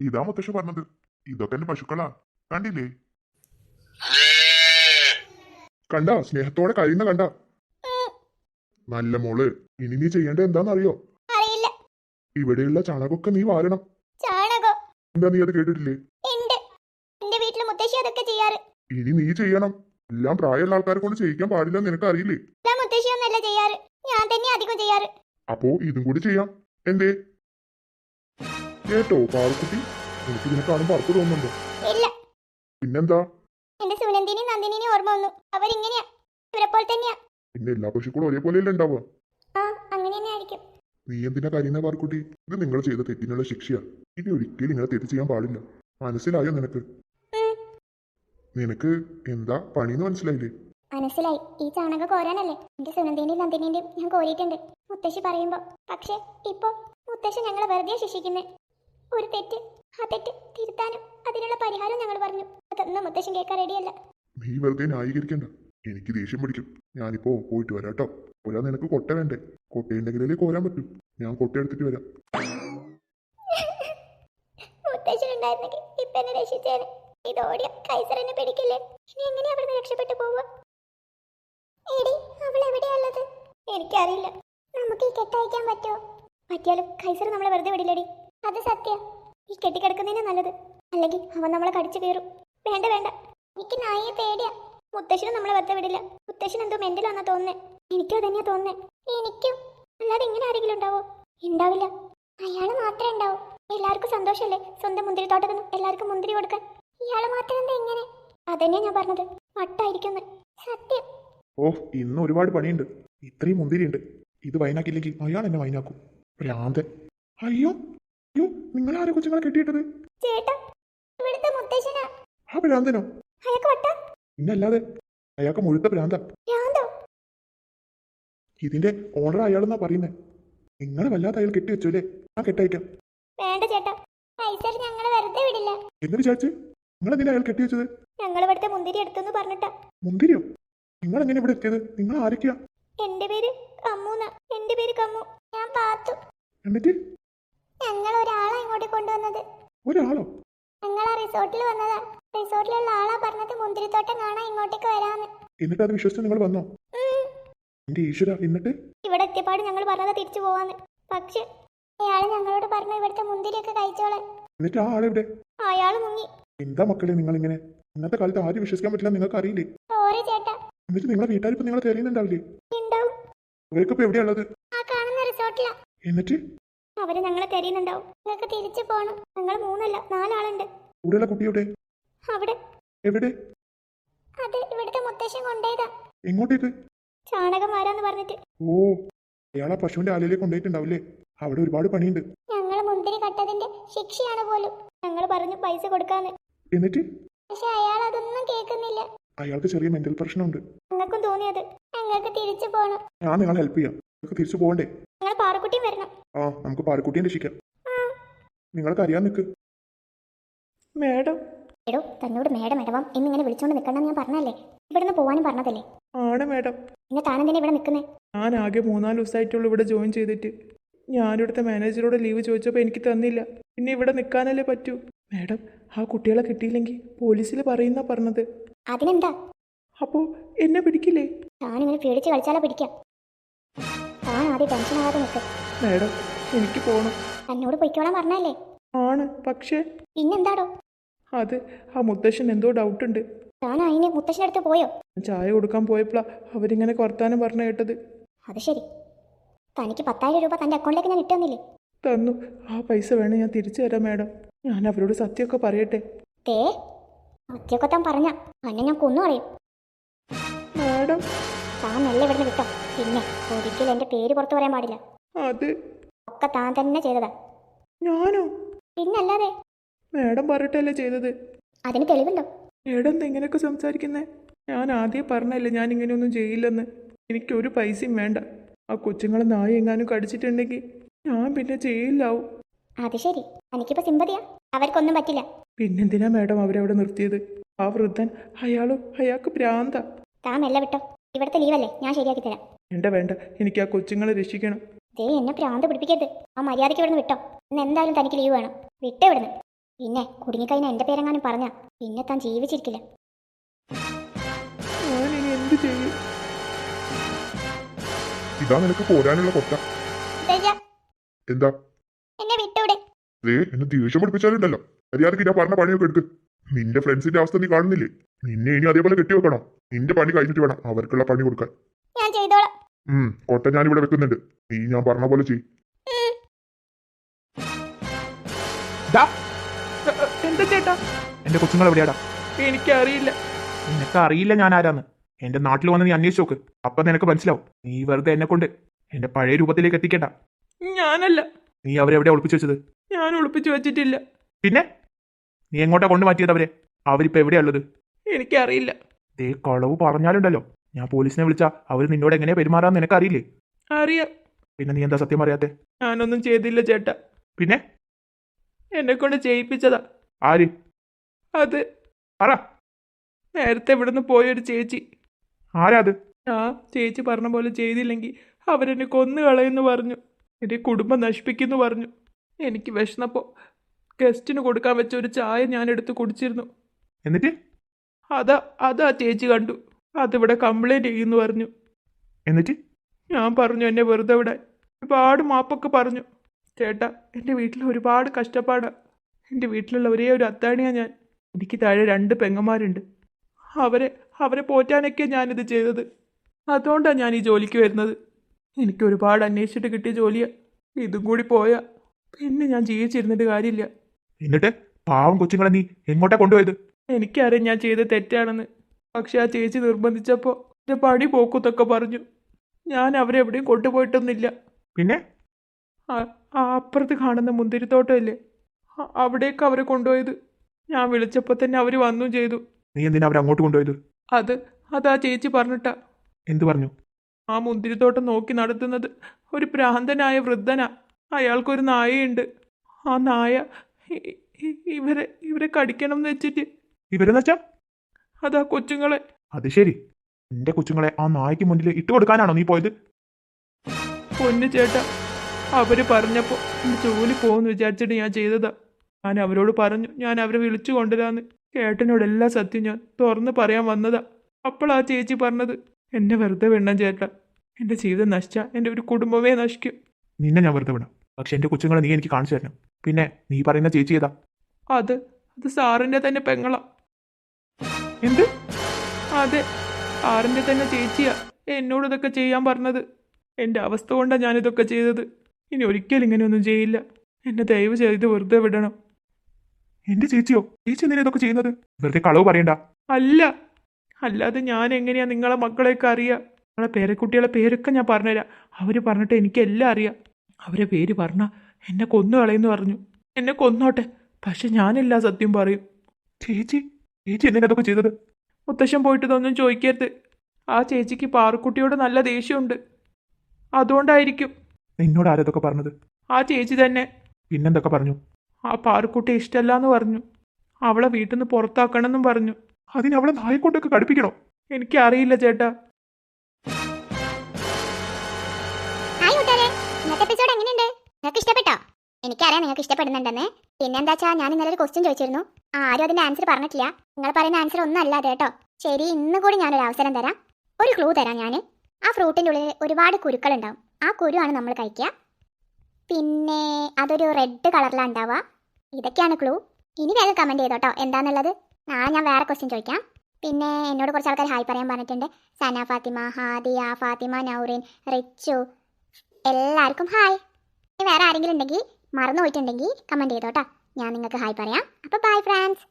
ഇതാ മുത്തശ്ശി പറഞ്ഞത്. ഇതൊക്കെ എന്റെ പശുക്കളാ. കണ്ടില്ലേ? കണ്ട? സ്നേഹത്തോടെ കഴിയുന്ന കണ്ട? നല്ല മോൾ ഇനി നീ ചെയ്യേണ്ട എന്താണെന്നറിയോ ഇവിടെയുള്ള ചാണകൊക്കെ നീ വാരണം. ചാണകം. എന്താ നീ അത് കേട്ടിട്ടില്ലേ? ഇനി നീ ചെയ്യണം. എല്ലാം പ്രായമുള്ള ആൾക്കാരെ കൊണ്ട് ചെയ്യിക്കാൻ പാടില്ല നിനക്ക് അറിയില്ലേ അപ്പോ ഇതും കൂടി ചെയ്യാം. എന്തേ? കേട്ടോ പാറക്കുട്ടി. എനിക്ക് ഇതിനെ കാണുമ്പോ അർത്ഥം തോന്നുന്നുണ്ടോ. ഇല്ല. പിന്നെന്താ? എന്റെ സുനന്ദിനി നന്ദിനി ഓർമ്മ വന്നു. അവരിങ്ങനെയാ. ഇവരെപ്പോൾ തന്നെയാ. പിന്നെ എല്ലാ പശുക്കളും ഒരേപോലെയല്ലേ ഉണ്ടാവുക? ആ അങ്ങനെ തന്നെ ആയിരിക്കും. നീ എന്തിനാ കരീന പാർക്കുട്ടി ഇത് നിങ്ങൾ ചെയ്ത തെറ്റിനുള്ള ശിക്ഷയാ. ഇനി ഒരിക്കലും ഇങ്ങനെ തെറ്റ് ചെയ്യാൻ പാടില്ല. മനസ്സിലായോ നിനക്ക്? നിനക്ക് എന്താ പണിന്ന് മനസ്സിലായില്ലേ? മനസ്സിലായി. ഈ ചാണക കോരാനല്ലേ. എന്റെ സുനന്ദിന്റെയും നന്ദിനിന്റെയും ഞാൻ കോരിയിട്ടുണ്ട്. മുത്തശ്ശി പറയുമ്പോ പക്ഷെ ഇപ്പൊ മുത്തശ്ശി ഞങ്ങളെ വെറുതെ ശിക്ഷിക്കുന്നേ. ഒരു തെറ്റ്. ആ തെറ്റ് തിരുത്താനും അതിനുള്ള പരിഹാരം ഞങ്ങൾ പറഞ്ഞു. അതൊന്നും മുത്തശ്ശൻ കേൾക്കാൻ റെഡിയല്ല നീ വെറുതെ ന്യായീകരിക്കണ്ട. എനിക്ക് ദേഷ്യം പിടിക്കും. ഞാനിപ്പോ പോയിട്ട് വരാം കേട്ടോ പോരാ നിനക്ക് കൊട്ട വേണ്ടേ? കൊട്ടയുണ്ടെങ്കിലേ കോരാൻ പറ്റും. ഞാൻ കൊട്ട എടുത്തിട്ട് വരാം. ഇപ്പൊ എന്നെ രക്ഷിച്ചേനെ. പിടിക്കില്ലേ? ഇനി എങ്ങനെയാ അവിടുന്ന് രക്ഷപ്പെട്ടു പോവുക എടി അവൾ എവിടെയുള്ളത് എനിക്കറിയില്ല. നമുക്ക് ഈ കെട്ടയക്കാൻ പറ്റുമോ പറ്റിയാലും കൈസർ നമ്മളെ വെറുതെ വിടില്ലടി. അത് സത്യം. ഈ കെട്ടിക്കിടക്കുന്നതിന് നല്ലത്. അല്ലെങ്കിൽ അവൻ നമ്മളെ കടിച്ചു കയറും വേണ്ട വേണ്ട. എനിക്ക് നായയെ പേടിയാ. മുത്തശ്ശനും നമ്മളെ വെറുതെ വിടില്ല. മുത്തശ്ശൻ എന്തോ മെന്റലാന്നാ തോന്നുന്നേ. എനിക്കും തന്നെയാ തോന്നുന്നേ. എനിക്കും. അല്ലാതെ ഇങ്ങനെ ആരെങ്കിലും ഉണ്ടാവോ? ഉണ്ടാവില്ല. അയാൾ മാത്രമേ ഉണ്ടാവൂ. എല്ലാവർക്കും സന്തോഷമല്ലേ സ്വന്തം മുന്തിരിത്തോട്ടത്തിനും എല്ലാവർക്കും മുന്തിരി കൊടുക്കാൻ. ഇയാൾ മാത്രം എന്താ ഇങ്ങനെ? അതന്നെയാ ഞാൻ പറഞ്ഞത്. വട്ടായിരിക്കുന്നു സത്യം. ഓ ഇന്ന് ഒരുപാട് പണിയുണ്ട്. ഇത്രയും മുന്തിരിയുണ്ട്. ഇത് വൈനാക്കില്ലെങ്കിൽ അയാൾ എന്നെ വൈനാക്കും. അയ്യോ അയ്യോ നിങ്ങൾ ആരെ കൊച്ചുങ്ങളെ കെട്ടിയിട്ടത്? ചേട്ടാ ഇവിടുത്തെ മുത്തശ്ശനാ. ആ ഭ്രാന്തനോ? അയാൾക്ക് വട്ട? പിന്നല്ലാതെ അയാൾക്ക് മുഴുത്ത ഭ്രാന്ത. ഭ്രാന്തോ? ഇതിന്റെ ഓണർ അയാളെന്നാ പറയുന്നേ. നിങ്ങൾ വല്ലാത്ത അയാൾ കെട്ടി വെച്ചു അല്ലേ? ആ കെട്ടയക്കാം. വേണ്ട ചേട്ടാ കൈസർ ഞങ്ങളെ വെറുതെ വിടില്ല. എന്ന് വിചാരിച്ച്? നിങ്ങൾ എന്തിനാ അയാൾ കെട്ടി വെച്ചത്? ഞങ്ങൾ ഇവിടുത്തെ മുന്തിരി എടുത്തെന്ന് പറഞ്ഞിട്ടാ. മുന്തിരിയോ? നിങ്ങൾ എങ്ങനെ ഇവിടെ എത്തിയത്? നിങ്ങൾ ആരൊക്കെയാ എന്റെ പേര് കമ്മൂന്ന. എന്റെ പേര് കമ്മു. ഞാൻ പാത്തു. എന്നിട്ട്? ഞങ്ങൾ ഒരാളെ ഇങ്ങോട്ട് കൊണ്ടുവന്നത്. ഒരാളോ? ഞങ്ങൾ ആ റിസോർട്ടിൽ വന്നതാ. റിസോർട്ടിലുള്ള ആളാ പറഞ്ഞത് മുന്തിരിത്തോട്ടം കാണാൻ ഇങ്ങോട്ടേക്ക് വരാന്ന്. എന്നിട്ട് അത് വിശ്വസിച്ച് നിങ്ങൾ വന്നോ? എന്റെ ഈശ്വര എന്നിട്ട്? ഇവിടെ എത്തിയപ്പാട് ഞങ്ങൾ പറഞ്ഞത് തിരിച്ചു പോവാന്ന്. പക്ഷെ അയാൾ ഞങ്ങളോട് പറഞ്ഞു ഇവിടുത്തെ മുന്തിരിയൊക്കെ കഴിച്ചോളാൻ. എന്നിട്ട് ആ ആളെവിടെ അയാൾ മുങ്ങി. എന്താ മക്കളെ നിങ്ങൾ ഇങ്ങനെ ഇന്നത്തെ കാലത്ത് ആരും വിശ്വസിക്കാൻ പറ്റില്ല നിങ്ങൾക്ക് അറിയില്ലേ ഓരോ ചേട്ടാ. എന്നിട്ട് നിങ്ങളെ വീട്ടുകാരിപ്പോ നിങ്ങളെ തെരയുന്നുണ്ടാവില്ലേ ഉണ്ടാവും അവർക്കിപ്പോ എവിടെയുള്ളത് ആ കാണുന്ന റിസോർട്ടിലാ. എന്നിട്ട്? അവർ ഞങ്ങളെ തെരയുന്നുണ്ടാവും. നിങ്ങൾക്ക് തിരിച്ചു പോകണം ഞങ്ങൾ മൂന്നല്ല നാലാളുണ്ട്. കൂടെയുള്ള കുട്ടിയോടെ അവിടെ. എവിടെ? അത് ഇവിടുത്തെ മുത്തശ്ശൻ കൊണ്ടേതാ എങ്ങോട്ടേക്ക്? ചാണകം വരാന്ന് പറഞ്ഞിട്ട്. ഓ അയാളെ പശുവിന്റെ ആലയിലേക്ക് കൊണ്ടുപോയിട്ടുണ്ടാവില്ലേ? അവിടെ ഒരുപാട് പണിയുണ്ട്. ഞങ്ങൾ മുന്തിരി കട്ടതിന്റെ ശിക്ഷയാണ് പോലും. ഞങ്ങൾ പറഞ്ഞു പൈസ കൊടുക്കാന്ന്. എന്നിട്ട്? പക്ഷെ അയാൾ അതൊന്നും കേൾക്കുന്നില്ല. അയാൾക്ക് ചെറിയ മെന്റൽ പ്രശ്നമുണ്ട്. ഞങ്ങൾക്കും തോന്നിയത്. ഞങ്ങൾക്ക് തിരിച്ചു പോകണം ഞാൻ നിങ്ങളെ ഹെൽപ്പ് ചെയ്യാം. നിങ്ങൾക്ക് തിരിച്ചു പോകണ്ടേ? ഞങ്ങൾ പാറക്കുട്ടിയും വരണം. ആ നമുക്ക് പാറക്കുട്ടിയെ രക്ഷിക്കാം. നിങ്ങൾക്ക് അറിയാൻ നിൽക്ക് മാഡം. എടോ തന്നോട് മേഡം ഇടവാം. എന്നിങ്ങനെ വിളിച്ചോണ്ട് നിൽക്കണമെന്ന് ഞാൻ പറഞ്ഞല്ലേ ഇവിടുന്ന് പോവാനും പറഞ്ഞതല്ലേ? ആണ് മാഡം. പിന്നെ താനെന്തിനാ ഇവിടെ നിൽക്കുന്നേ ഞാൻ ആകെ മൂന്നാൽ ദിവസമായിട്ടുള്ളൂ ഇവിടെ ജോയിൻ ചെയ്തിട്ട്. ഞാൻ ഇവിടുത്തെ മാനേജറോട് ലീവ് ചോദിച്ചപ്പോൾ എനിക്ക് തന്നില്ല. പിന്നെ ഇവിടെ നിക്കാനല്ലേ പറ്റൂ. മാഡം ആ കുട്ടികളെ കിട്ടിയില്ലെങ്കിൽ പോലീസിൽ പറയുന്ന പറഞ്ഞത്. അതിനെന്താ? അപ്പോ എന്നെ പിടിക്കില്ലേ? താനിങ്ങനെ പേടിച്ച് കളിച്ചാലാ പിടിക്കാം. താൻ ആദ്യം ടെൻഷൻ ആകാതെ നിൽക്ക് മാഡം എനിക്ക് പോകണം തന്നോട് പൊയ്ക്കോളാൻ പറഞ്ഞല്ലേ ആണ് പക്ഷേ. പിന്നെന്താടോ? അത് ആ മുത്തശ്ശൻ എന്തോ ഡൗട്ടുണ്ട് താൻ അതിന് മുത്തശ്ശന്റെ അടുത്ത് പോയോ? ചായ കൊടുക്കാൻ പോയപ്പോഴാണ് അവരിങ്ങനെ വർത്താനം പറഞ്ഞു കേട്ടത്. അത് ശരി. തനിക്ക് പത്തായിരം രൂപ തന്റെ അക്കൗണ്ടിലേക്ക് ഞാൻ ഇട്ടുതന്നില്ലേ തന്നു. ആ പൈസ വേണേ ഞാൻ തിരിച്ചു തരാം മാഡം. ഞാൻ അവരോട് സത്യമൊക്കെ പറയട്ടെ. തേ ഒറ്റയൊക്കെ താൻ പറഞ്ഞ. അന്നെ ഞാൻ കൊന്നു കളയും. മാഡം. താൻ മെല്ലെ ഇവിടുന്ന് വിട്ടോ. പിന്നെ ഒരിക്കലും എന്റെ പേര് പുറത്തു പറയാൻ പാടില്ല. അത് ഒക്കെ താൻ തന്നെ ചെയ്തതാ. ഞാനോ? പിന്നല്ലാതെ? മേഡം പറഞ്ഞിട്ടല്ലേ ചെയ്തത്? അതിന് തെളിവുണ്ടോ? മേഡം എന്താ ഇങ്ങനെയൊക്കെ സംസാരിക്കുന്നേ? ഞാൻ ആദ്യം പറഞ്ഞല്ലേ ഞാൻ ഇങ്ങനെയൊന്നും ചെയ്യില്ലെന്ന്. എനിക്കൊരു പൈസയും വേണ്ട. ആ കൊച്ചുങ്ങളെ നായ എങ്ങാനും കടിച്ചിട്ടുണ്ടെങ്കിൽ ഞാൻ പിന്നെ ചെയ്യില്ലാവും അത് ശരി. എനിക്കിപ്പോ സിമ്പതിയാ. അവർക്കൊന്നും പറ്റില്ല. പിന്നെന്തിനാ മാഡം അവരവിടെ നിർത്തിയത്? ആ വൃദ്ധൻ അയാളും അയാൾക്ക് ഭ്രാന്ത. താമല്ല മെല്ലെ വിട്ടോ. ഇവിടുത്തെ ലീവല്ലേ ഞാൻ ശരിയാക്കി തരാം. വേണ്ട വേണ്ട. എനിക്ക് ആ കൊച്ചുങ്ങളെ രക്ഷിക്കണം. ദേ എന്നെ പ്രാന്ത പിടിപ്പിക്കരുത്. ആ മര്യാദയ്ക്ക് ഇവിടുന്ന് വിട്ടോ. ഇന്ന് എന്തായാലും തനിക്ക് ലീവ് വേണം. വിട്ടോ ഇവിടുന്ന്. പിന്നെ കുടുങ്ങിക്കഴിഞ്ഞ എന്റെ പേരെങ്ങാനും പറഞ്ഞ പിന്നെ താൻ ജീവിച്ചിരിക്കില്ല. ഞാനിനി എന്ത് ചെയ്യും? ഇതാ നിനക്ക് പോരാനുള്ള കൊട്ട എന്താ? എന്നെ വിട്ടൂടെ. ദേ എന്നെ ദേഷ്യം പഠിപ്പിച്ചാലുണ്ടല്ലോ മര്യാദയ്ക്ക് ഞാൻ പറഞ്ഞ പണിയൊക്കെ എടുക്ക്. നിന്റെ ഫ്രണ്ട്സിന്റെ അവസ്ഥ നീ കാണുന്നില്ലേ? നിന്നെ ഇനി അതേപോലെ കെട്ടി വെക്കണം? നിന്റെ പണി കഴിഞ്ഞിട്ട് വേണം അവർക്കുള്ള പണി കൊടുക്കാൻ. ഞാൻ ചെയ്തോളാം. ഉം കൊട്ട ഞാൻ ഇവിടെ വെക്കുന്നുണ്ട്. നീ ഞാൻ പറഞ്ഞ പോലെ ചെയ്. എന്താ ചേട്ടാ? എന്റെ കൊച്ചുങ്ങൾ എവിടെയാടാ? എനിക്കറിയില്ല. നിനക്ക് അറിയില്ല ഞാൻ ആരാന്ന് എന്റെ നാട്ടിൽ വന്ന് നീ അന്വേഷിച്ച് നോക്ക്. അപ്പൊ നിനക്ക് മനസ്സിലാവും. നീ വെറുതെ എന്നെ കൊണ്ട് എന്റെ പഴയ രൂപത്തിലേക്ക് എത്തിക്കണ്ട. ഞാനല്ല. നീ അവരെ എവിടെ ഒളിപ്പിച്ചു വെച്ചത്? ഞാൻ ഒളിപ്പിച്ചു വെച്ചിട്ടില്ല. പിന്നെ? നീ എങ്ങോട്ടാ കൊണ്ട് മാറ്റിയത് അവരെ? അവരിപ്പോ എവിടെയുള്ളത് എനിക്കറിയില്ല. ദേ കളവ് പറഞ്ഞാലുണ്ടല്ലോ. ഞാൻ പോലീസിനെ വിളിച്ചാ അവർ നിന്നോട് എങ്ങനെ പെരുമാറാന്ന് നിനക്ക് അറിയില്ലേ അറിയാം. പിന്നെ നീ എന്താ സത്യം അറിയാത്തെ ഞാനൊന്നും ചെയ്തില്ല ചേട്ടാ. പിന്നെ? എന്നെ കൊണ്ട് ചെയ്യിപ്പിച്ചതാ. ആര്? അത്. പറ. നേരത്തെ ഇവിടുന്ന് പോയൊരു ചേച്ചി. ആരാ അത്? ആ ചേച്ചി പറഞ്ഞ പോലെ ചെയ്തില്ലെങ്കിൽ അവരെന്നെ കൊന്നു കളയെന്ന് പറഞ്ഞു. എന്റെ കുടുംബം നശിപ്പിക്കുന്നു പറഞ്ഞു. എനിക്ക് വിഷന്നപ്പോ ഗസ്റ്റിന് കൊടുക്കാൻ വെച്ച ഒരു ചായ ഞാൻ എടുത്ത് കുടിച്ചിരുന്നു. എന്നിട്ട്? അതാ അതാ ചേച്ചി കണ്ടു. അതിവിടെ കംപ്ലൈന്റ് ചെയ്യുന്നു പറഞ്ഞു. എന്നിട്ട്? ഞാൻ പറഞ്ഞു എന്നെ വെറുതെ വിടാൻ. ഒരുപാട് മാപ്പൊക്കെ പറഞ്ഞു. ചേട്ടാ എന്റെ വീട്ടിൽ ഒരുപാട് കഷ്ടപ്പാടാ. എന്റെ വീട്ടിലുള്ള ഒരേ ഒരു അത്താണിയാണ് ഞാൻ. എനിക്ക് താഴെ രണ്ട് പെങ്ങന്മാരുണ്ട്. അവരെ അവരെ പോറ്റാനൊക്കെ ഞാനിത് ചെയ്തത്. അതുകൊണ്ടാണ് ഞാൻ ഈ ജോലിക്ക് വരുന്നത്. എനിക്ക് ഒരുപാട് അന്വേഷിച്ചിട്ട് കിട്ടിയ ജോലിയാ. ഇതും കൂടി പോയാ. പിന്നെ ഞാൻ ജീവിച്ചിരുന്നിട്ട് കാര്യമില്ല. എന്നിട്ട്? പാവം കൊച്ചുങ്ങളെ നീ എങ്ങോട്ടാ കൊണ്ടുപോയത്? എനിക്കറിയാം ഞാൻ ചെയ്ത തെറ്റാണെന്ന്. പക്ഷെ ആ ചേച്ചി നിർബന്ധിച്ചപ്പോൾ എന്റെ പണി പോക്കുത്തൊക്കെ പറഞ്ഞു. ഞാൻ അവരെ എവിടെയും കൊണ്ടുപോയിട്ടൊന്നുമില്ല. പിന്നെ? അപ്പുറത്ത് കാണുന്ന മുന്തിരിത്തോട്ടമല്ലേ? അവിടേക്ക് അവരെ കൊണ്ടുപോയത്. ഞാൻ വിളിച്ചപ്പോൾ തന്നെ അവർ വന്നു ചെയ്തു. നീ എന്തിനാ അവരെ അങ്ങോട്ട് കൊണ്ടുപോയത്? അത് അത് ആ ചേച്ചി പറഞ്ഞിട്ടാ. എന്തു പറഞ്ഞു? ആ മുന്തിരിത്തോട്ടം നോക്കി നടത്തുന്നത് ഒരു പ്രാന്തനായ വൃദ്ധനാ. അയാൾക്കൊരു നായയുണ്ട്. ആ നായ ഇവരെ ഇവരെ കടിക്കണം എന്ന് വെച്ചിട്ട് ഇവരെന്ന് വെച്ചാ? അതാ കൊച്ചുങ്ങളെ. അത് ശരി. എന്റെ കൊച്ചുങ്ങളെ ആ നായ്ക്ക് മുന്നിൽ ഇട്ട് കൊടുക്കാനാണോ നീ പോയത്? പൊന്നു ചേട്ടാ അവർ പറഞ്ഞപ്പോ ജോലി പോകുമെന്ന് വിചാരിച്ചിട്ട് ഞാൻ ചെയ്തതാ. ഞാൻ അവരോട് പറഞ്ഞു ഞാൻ അവരെ വിളിച്ചു കൊണ്ടുവരാന്ന്. ചേട്ടനോട് എല്ലാ സത്യം ഞാൻ തുറന്ന് പറയാൻ വന്നതാ. അപ്പോൾ ആ ചേച്ചി പറഞ്ഞത്. എന്നെ വെറുതെ വിടണം ചേട്ടാ. എന്റെ ജീവിതം നശിച്ച എന്റെ ഒരു കുടുംബമേ നശിക്കും. നിന്നെ ഞാൻ വെറുതെ വിടാം. പക്ഷെ എന്റെ കൊച്ചുങ്ങളെ നീ എനിക്ക് കാണിച്ചു തരണം. പിന്നെ നീ പറയുന്ന ചേച്ചി ഏതാ? അത് അത് സാറിന്റെ തന്നെ പെങ്ങളാ. എന്ത്? അതെ ആറിന്റെ തന്നെ ചേച്ചിയാ എന്നോട് ഇതൊക്കെ ചെയ്യാൻ പറഞ്ഞത്. എന്റെ അവസ്ഥ കൊണ്ടാണ് ഞാനിതൊക്കെ ചെയ്തത്. ഇനി ഒരിക്കലും ഇങ്ങനെയൊന്നും ചെയ്യില്ല. എന്നെ ദയവ് ചെയ്ത് വെറുതെ വിടണം. എന്റെ ചേച്ചിയോ? ചേച്ചി എന്തിനാ ഇതൊക്കെ ചെയ്യുന്നത്? വെറുതെ കളവ് പറയണ്ട. അല്ല അല്ലാതെ ഞാൻ എങ്ങനെയാ നിങ്ങളെ മക്കളെയൊക്കെ അറിയാം? നിങ്ങളെ പേരക്കുട്ടികളെ പേരൊക്കെ ഞാൻ പറഞ്ഞുതരാം. അവർ പറഞ്ഞിട്ട് എനിക്ക് എല്ലാം അറിയാം. അവരെ പേര് പറഞ്ഞ എന്നെ കൊന്നു കളയെന്ന് പറഞ്ഞു. എന്നെ കൊന്നോട്ടെ പക്ഷെ ഞാനെല്ലാ സത്യം പറയും. ചേച്ചി ചേച്ചി എന്തിനാ അതൊക്കെ ചെയ്തത്? മുത്തശ്ശൻ പോയിട്ട് ഇതൊന്നും ചോദിക്കരുത്. ആ ചേച്ചിക്ക് പാറുക്കുട്ടിയോട് നല്ല ദേഷ്യമുണ്ട്. അതുകൊണ്ടായിരിക്കും. നിന്നോട് ആരതൊക്കെ പറഞ്ഞത്? ആ ചേച്ചി തന്നെ. പിന്നെന്തൊക്കെ പറഞ്ഞു? ആ പാറുക്കുട്ടി ഇഷ്ടമല്ല എന്ന് പറഞ്ഞു. അവളെ വീട്ടിൽ നിന്ന് പുറത്താക്കണമെന്നും പറഞ്ഞു. അതിന് അവളെ നായെക്കൊണ്ടൊക്കെ കടുപ്പിക്കണോ? എനിക്കറിയില്ല ചേട്ടാ. എപ്പിസോഡ് എങ്ങനെയുണ്ട്? നിങ്ങൾക്ക് ഇഷ്ടപ്പെട്ടോ? എനിക്കറിയാം നിങ്ങൾക്ക് ഇഷ്ടപ്പെടുന്നുണ്ടെന്ന്. പിന്നെന്താച്ചാ ഞാൻ ഇന്നലെ ഒരു ക്വസ്റ്റ്യൻ ചോദിച്ചിരുന്നു. ആരും അതിന്റെ ആൻസർ പറഞ്ഞിട്ടില്ല. നിങ്ങൾ പറയുന്ന ആൻസർ ഒന്നും അല്ല അത് കേട്ടോ. ശരി ഇന്ന് കൂടി ഞാനൊരു അവസരം തരാം. ഒരു ക്ലൂ തരാം ഞാൻ ആ ഫ്രൂട്ടിന്റെ ഉള്ളിൽ ഒരുപാട് കുരുക്കൾ ഉണ്ടാവും. ആ കുരുവാണ് നമ്മൾ കഴിക്കുക. പിന്നെ അതൊരു റെഡ് കളറിലാണ് ഉണ്ടാവുക. ഇതൊക്കെയാണ് ക്ലൂ ഇനി വേഗം കമന്റ് ചെയ്തോട്ടോ എന്താണെന്നുള്ളത് നാളെ ഞാൻ വേറെ ക്വസ്റ്റ്യൻ ചോദിക്കാം. പിന്നെ എന്നോട് കുറച്ച് ആൾക്കാർ ഹായ് പറയാൻ പറഞ്ഞിട്ടുണ്ട്. സന ഫാത്തിമ ഹാദിയ ഫാത്തിമ നൗറിൻ റിച്ചു. എല്ലാവർക്കും ഹായ് വേറെ ആരെങ്കിലും ഉണ്ടെങ്കിൽ മറന്നു പോയിട്ടുണ്ടെങ്കിൽ കമന്റ് ചെയ്തോട്ടോ ഞാൻ നിങ്ങൾക്ക് ഹായ് പറയാം. അപ്പോൾ ബൈ ഫ്രണ്ട്സ്